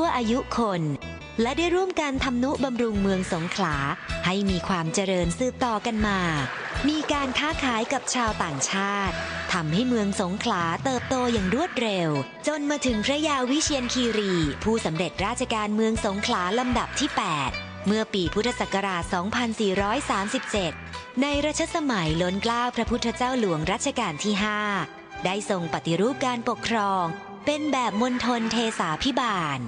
ทั่วอายุคน และได้ร่วมกันทำนุบำรุงเมืองสงขลา ให้มีความเจริญสืบต่อกันมา มีการค้าขายกับชาวต่างชาติทำให้เมืองสงขลาเติบโตอย่างรวดเร็ว จนมาถึงพระยาวิเชียนคีรี ผู้สำเร็จราชการเมืองสงขลาลำดับที่ 8 เมื่อปีพุทธศักราช 2437 ในรัชสมัยล้นเกล้าพระพุทธเจ้าหลวงรัชกาลที่ 5 ได้ทรงปฏิรูปการปกครอง เป็นแบบมณฑลเทสาพิบาล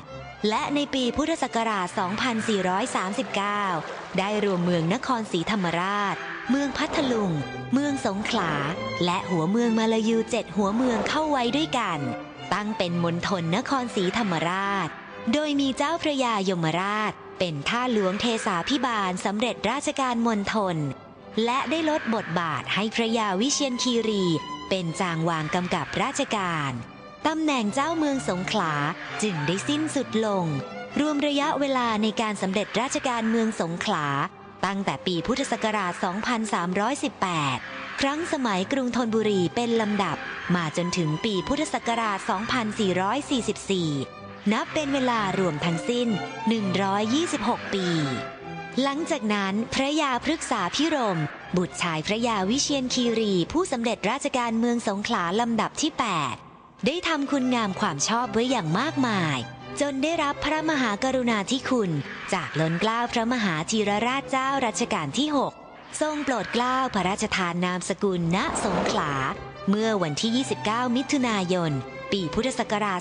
และในปีพุทธศักราช 2439 ได้รวมเมืองนครศรีธรรมราช เมืองพัทลุง เมืองสงขลา และหัวเมืองมาลายูเจ็ดหัวเมืองเข้าไว้ด้วยกัน ตั้งเป็นมณฑลนครศรีธรรมราช โดยมีเจ้าพระยายมราช เป็นท่าหลวงเทสาพิบาลสำเร็จราชการมณฑล และได้ลดบทบาทให้พระยาวิเชียนคีรี เป็นจางวางกำกับราชการ ตำแหน่งเจ้าเมืองสงขลาจึงได้สิ้นสุดลง รวมระยะเวลาในการสำเร็จราชการเมืองสงขลา ตั้งแต่ปีพุทธศักราช 2318 ครั้งสมัยกรุงธนบุรีเป็นลำดับ มาจนถึงปีพุทธศักราช 2444 นับเป็นเวลารวมทั้งสิ้น 126 ปี หลังจากนั้นพระยาพฤกษาพิรม บุตรชายพระยาวิเชียนคีรีผู้สำเร็จราชการเมืองสงขลาลำดับที่ 8 ได้ทำคุณงามความชอบไว้อย่างมากมาย จนได้รับพระมหากรุณาธิคุณ จากล้นเกล้าพระมหาธีรราชเจ้ารัชกาลที่ 6 ทรงโปรดเกล้าพระราชทานนามสกุลณสงขลา เมื่อวันที่ 29 มิถุนายน ปีพุทธศักราช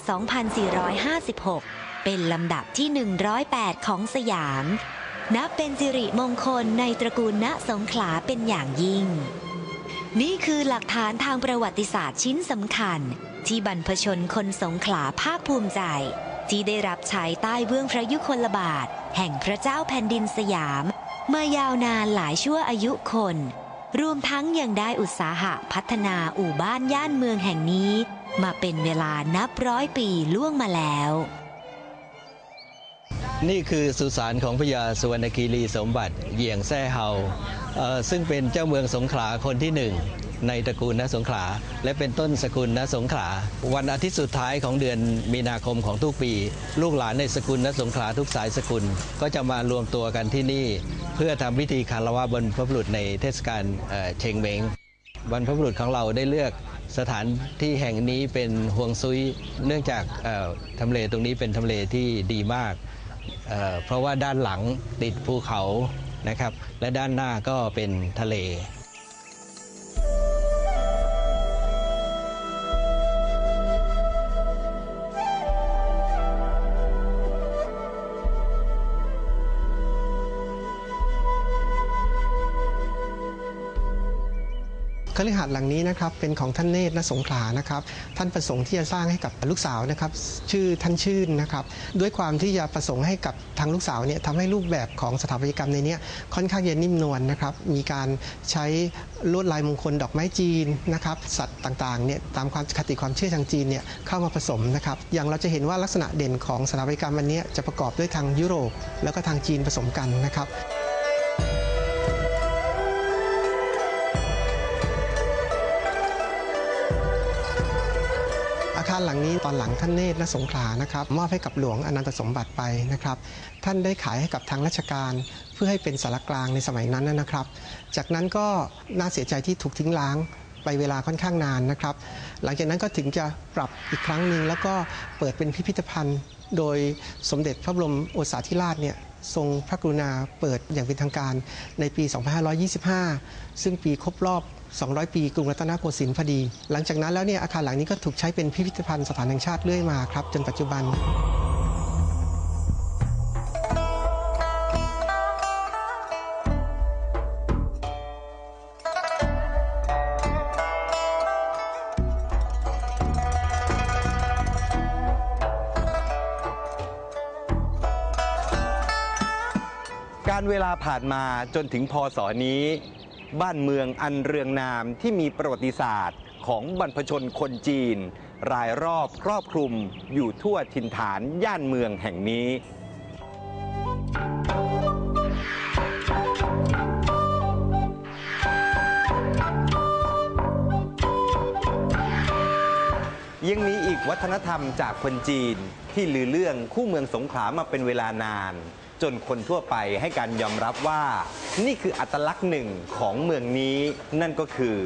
2456 เป็นลำดับที่ 108 ของสยาม นับเป็นสิริมงคลในตระกูลณสงขลาเป็นอย่างยิ่ง นี่คือหลักฐานทางประวัติศาสตร์ชิ้นสำคัญ ที่บรรพชนคนสงขลาภาคภูมิใจ ที่ได้รับใช้ใต้เบื้องพระยุคลบาท แห่งพระเจ้าแผ่นดินสยามมายาวนานหลายชั่วอายุคน รวมทั้งยังได้อุตสาหะพัฒนาอู่บ้านย่านเมืองแห่งนี้ มาเป็นเวลานับร้อยปีล่วงมาแล้ว นี่คือสุสานของพญาสุวรรณคีรีสมบัติเหยี่ยงแซ่เฮา ซึ่งเป็นเจ้าเมืองสงขลาคนที่หนึ่งในตระกูลณสงขลาและเป็นต้นสกุลณสงขลาวันอาทิตย์สุดท้ายของเดือนมีนาคมของทุกปี ลูกหลานในสกุลณสงขลาทุกสายสกุลก็จะมารวมตัวกันที่นี่ เพื่อทำพิธีคารวะบนพระบุรุษในเทศกาลเเชงเมงบรรพบุรุษของเราได้เลือกสถานที่แห่งนี้เป็นห่วงซุยเนื่องจากทำเลตรงนี้เป็นทำเลที่ดีมากเเพราะว่าด้านหลังติดภูเขา นะครับและด้านหน้าก็เป็นทะเล คฤหาสน์หลังนี้นะครับเป็นของท่านเนตรณสงขลานะครับ ท่านประสงค์ที่จะสร้างให้กับลูกสาวนะครับ ชื่อท่านชื่นนะครับ ด้วยความที่จะประสงค์ให้กับทางลูกสาวเนี่ยทำให้รูปแบบของสถาปัตยกรรมในนี้ค่อนข้างจะนิ่มนวลนะครับ มีการใช้ลวดลายมงคลดอกไม้จีนนะครับ สัตว์ต่างๆเนี่ยตามความคติความเชื่อทางจีนเนี่ยเข้ามาผสมนะครับ อย่างเราจะเห็นว่าลักษณะเด่นของสถาปัตยกรรมอันนี้จะประกอบด้วยทางยุโรปแล้วก็ทางจีนผสมกันนะครับาคารหลังนี้ตอนหลังท่านเนตรและสงขลานะครับมอบให้กับหลวงอนันตสมบัติไปนะครับ ท่านได้ขายให้กับทางราชการ เพื่อให้เป็นสารกลางในสมัยนั้นนะครับ จากนั้นก็น่าเสียใจที่ถูกทิ้งร้างไปเวลาค่อนข้างนานนะครับ หลังจากนั้นก็ถึงจะปรับอีกครั้งหนึ่งแล้วก็เปิดเป็นพิพิธภัณฑ์ โดยสมเด็จพระบรมโอษาธิราชเนี่ยทรงพระกรุณาเปิดอย่างเป็นทางการในปี 2525 ซึ่งปีครบรอบ 200 ปีกรุงรัตนโกสินทร์พอดี หลังจากนั้นแล้วเนี่ยอาคารหลังนี้ก็ถูกใช้เป็นพิพิธภัณฑ์สถานแห่งชาติเรื่อยมาครับจนปัจจุบันการเวลาผ่านมาจนถึงพศนี้ บ้านเมืองอันเรืองนามที่มีประวัติศาสตร์ของบรรพชนคนจีน รายรอบครอบคลุมอยู่ทั่วถิ่นฐานย่านเมืองแห่งนี้ ยังมีอีกวัฒนธรรมจากคนจีนที่ลือเรื่องคู่เมืองสงขลามาเป็นเวลานาน จนคนทั่วไปให้การยอมรับว่า นี่คืออัตลักษณ์หนึ่งของเมืองนี้ นั่นก็คือ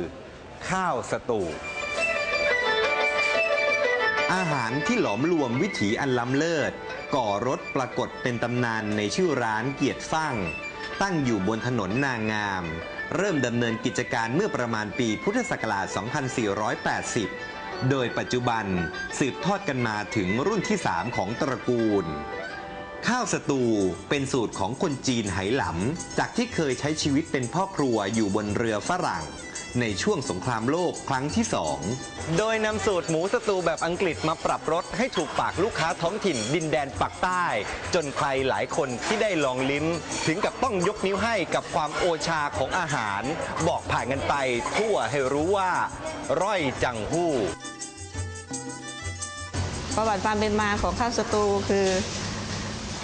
ข้าวสตูอาหารที่หลอมรวมวิถีอันล้ำเลิศ ก่อรถปรากฏเป็นตำนานในชื่อร้านเกียรติฟั่ง ตั้งอยู่บนถนนนางาม เริ่มดำเนินกิจการเมื่อประมาณปีพุทธศักราช 2480 โดยปัจจุบันสืบทอดกันมาถึงรุ่นที่ 3 ของตระกูล ข้าวสตูเป็นสูตรของคนจีนไหหลำ จากที่เคยใช้ชีวิตเป็นพ่อครัวอยู่บนเรือฝรั่ง ในช่วงสงครามโลกครั้งที่สอง โดยนำสูตรหมูสตูแบบอังกฤษมาปรับรสให้ถูกปากลูกค้าท้องถิ่นดินแดนปักใต้ จนใครหลายคนที่ได้ลองลิ้ม ถึงกับต้องยกนิ้วให้กับความโอชาของอาหาร บอกผ่านกันไปทั่วให้รู้ว่า ร่อยจังหู้ประวัติความเป็นมาของข้าวสตูคือ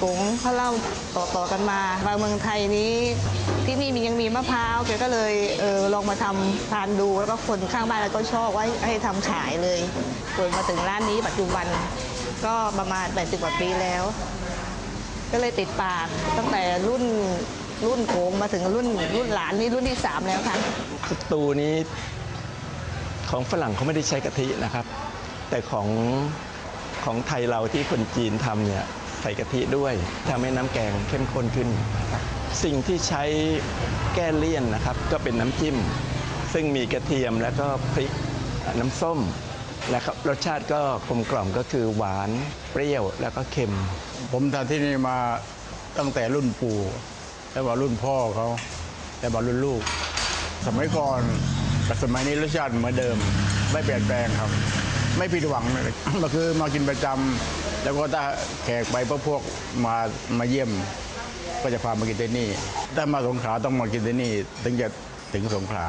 ผงเขาเล่าต่อๆกันมามาเมืองไทยนี้ที่นี่มียังมีมะพร้าวแกก็เลยเออลองมาทำทานดูแล้วก็คนข้างบ้านแล้วก็ชอบไว้ให้ทำขายเลยจนมาถึงร้านนี้ปัจจุบันก็ประมาณ80กว่าปีแล้ว ก็เลยติดปากตั้งแต่รุ่นรุ่นโขงมาถึงรุ่นรุ่นหลานนี่รุ่นที่สามแล้วค่ะสตูนี้ของฝรั่งเขาไม่ได้ใช้กะทินะครับ แต่ของของไทยเราที่คนจีนทำเนี่ย ใส่กะทิด้วยทำให้น้ำแกงเข้มข้นขึ้น สิ่งที่ใช้แก้เลี่ยนนะครับ ก็เป็นน้ำจิ้ม ซึ่งมีกระเทียมแล้วก็พริกน้ำส้มนะครับรสชาติก็กลมกล่อมก็คือหวานเปรี้ยวแล้วก็เค็ม ผมทำที่นี่มาตั้งแต่รุ่นปู่ แล้วมารุ่นพ่อเขาแล้วมารุ่นลูก สมัยก่อนกับสมัยนี้รสชาติเหมือนเดิม ไม่เปลี่ยนแปลงครับ ไม่ผิดหวังเลยมาคือมากินประจำ แล้วก็ถ้าแขกไปพวกพวกมามาเยี่ยมก็จะพามากินที่นี่ ถ้ามาสงขลาต้องมากินที่นี่ ถึงจะถึงสงขลา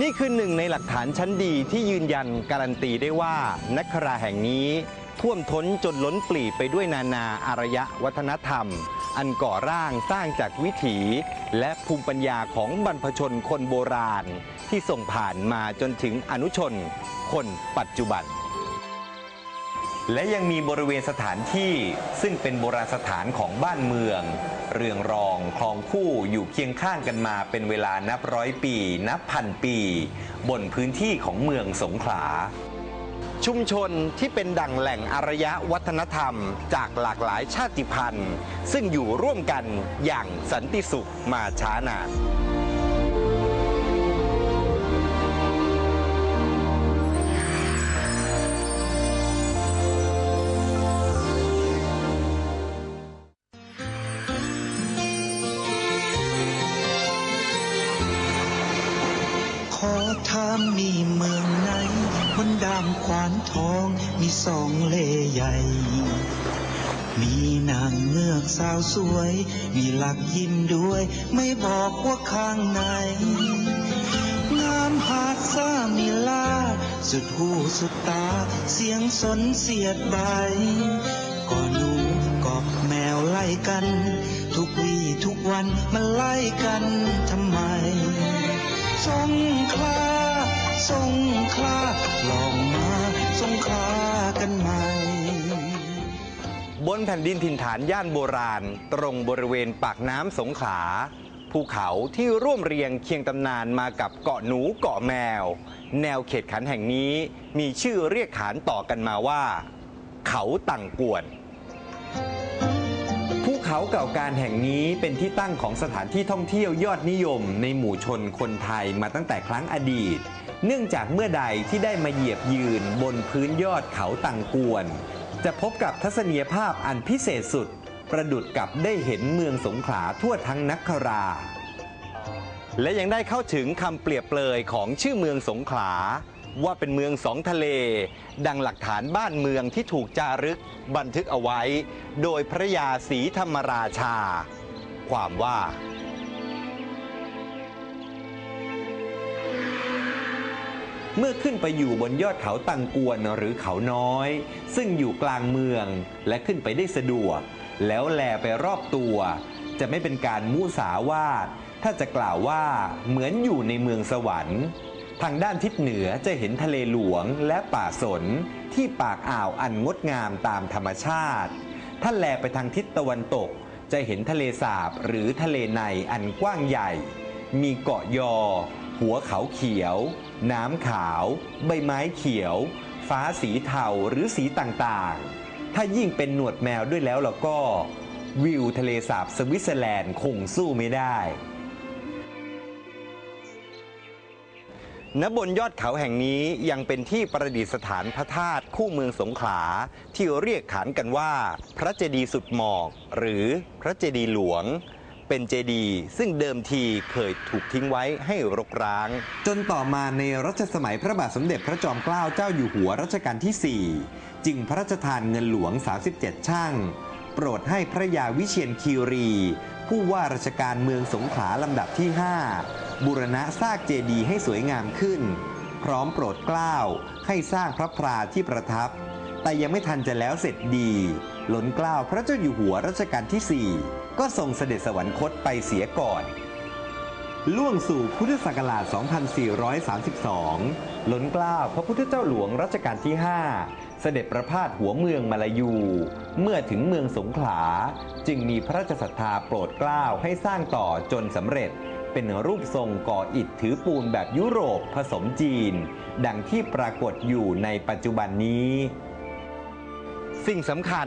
นี่คือหนึ่งในหลักฐานชั้นดีที่ยืนยันการันตีได้ว่านักคราแห่งนี้ ท่วมท้นจนล้นปลีไปด้วยนานาอารยะวัฒนธรรม อันก่อร่างสร้างจากวิถี และภูมิปัญญาของบรรพชนคนโบราณ ที่ส่งผ่านมาจนถึงอนุชน คนปัจจุบัน และยังมีบริเวณสถานที่ซึ่งเป็นโบราณสถานของบ้านเมือง เรืองรองคลองคู่อยู่เคียงข้างกันมาเป็นเวลานับร้อยปี นับพันปี บนพื้นที่ของเมืองสงขลา ชุมชนที่เป็นดั่งแหล่งอารยะวัฒนธรรม จากหลากหลายชาติพันธุ์ ซึ่งอยู่ร่วมกันอย่างสันติสุขมาช้านาน ถามมีเมืองไหนบนดามขวานทองมีสองเลใหญ่ มีนางเงือกสาวสวย มีหลักยิ้มด้วย ไม่บอกว่าข้างในงามหาดซามีลา สุดหูสุดตา เสียงสนเสียดใบก็หนูก็แมวไล่กัน ทุกวี่ทุกวันมันไล่กันทำไม สงขลาสงขลาลองมาสงขลากันใหม่บนแผ่นดินถิ่นฐานย่านโบราณ ตรงบริเวณปากน้ำสงขลาภูเขาที่ร่วมเรียงเคียงตำนานมากับเกาะหนูเกาะแมว แนวเขตขันแห่งนี้มีชื่อเรียกขานต่อกันมาว่า เขาตังกวน เขาเก่าการแห่งนี้เป็นที่ตั้งของสถานที่ท่องเที่ยวยอดนิยมในหมู่ชนคนไทยมาตั้งแต่ครั้งอดีต เนื่องจากเมื่อใดที่ได้มาเหยียบยืนบนพื้นยอดเขาตังกวน จะพบกับทัศนียภาพอันพิเศษสุด ประดุดกับได้เห็นเมืองสงขลาทั่วทั้งนักครา และยังได้เข้าถึงคำเปรียบเปรยของชื่อเมืองสงขลา ว่าเป็นเมืองสองทะเล ดังหลักฐานบ้านเมืองที่ถูกจารึกบันทึกเอาไว้ โดยพระยาศรีธรรมราชา ความว่าเมื่อขึ้นไปอยู่บนยอดเขาตังกวนหรือเขาน้อย ซึ่งอยู่กลางเมืองและขึ้นไปได้สะดวก แล้วแลไปรอบตัว จะไม่เป็นการมุสาวาทถ้าจะกล่าวว่าเหมือนอยู่ในเมืองสวรรค์ ทางด้านทิศเหนือจะเห็นทะเลหลวงและป่าสนที่ปากอ่าวอันงดงามตามธรรมชาติ ถ้าแลไปทางทิศตะวันตกจะเห็นทะเลสาบหรือทะเลในอันกว้างใหญ่ มีเกาะยอ หัวเขาเขียว น้ำขาว ใบไม้เขียว ฟ้าสีเทาหรือสีต่างๆ ถ้ายิ่งเป็นหนวดแมวด้วยแล้วแล้วก็ วิวทะเลสาบสวิตเซอร์แลนด์คงสู้ไม่ได้ ณบนยอดเขาแห่งนี้ยังเป็นที่ประดิษฐานพระธาตุคู่เมืองสงขลา ที่เรียกขานกันว่า พระเจดีย์สุดหมอก หรือพระเจดีย์หลวง เป็นเจดีย์ซึ่งเดิมทีเคยถูกทิ้งไว้ให้รกร้าง จนต่อมาในรัชสมัยพระบาทสมเด็จพระจอมเกล้าเจ้าอยู่หัวรัชกาลที่ 4 จึงพระราชทานเงินหลวง 37 ช่าง โปรดให้พระยาวิเชียนคีรี ผู้ว่าราชการเมืองสงขลาลำดับที่ 5 บูรณะสร้างเจดีย์ให้สวยงามขึ้น พร้อมโปรดเกล้าให้สร้างพระพราที่ประทับ แต่ยังไม่ทันจะแล้วเสร็จดี หล้นเกล้าพระเจ้าอยู่หัวรัชกาลที่ 4 ก็ทรงเสด็จสวรรคตไปเสียก่อนล่วงสู่พุทธศักราช 2432 หล้นเกล้าพระพุทธเจ้าหลวงรัชกาลที่ 5 เสด็จประพาสหัวเมืองมาลายู เมื่อถึงเมืองสงขลา จึงมีพระราชศรัทธาโปรดเกล้าให้สร้างต่อจนสำเร็จ เป็นรูปทรงก่ออิฐถือปูนแบบยุโรปผสมจีน ดังที่ปรากฏอยู่ในปัจจุบันนี้ สิ่งสำคัญ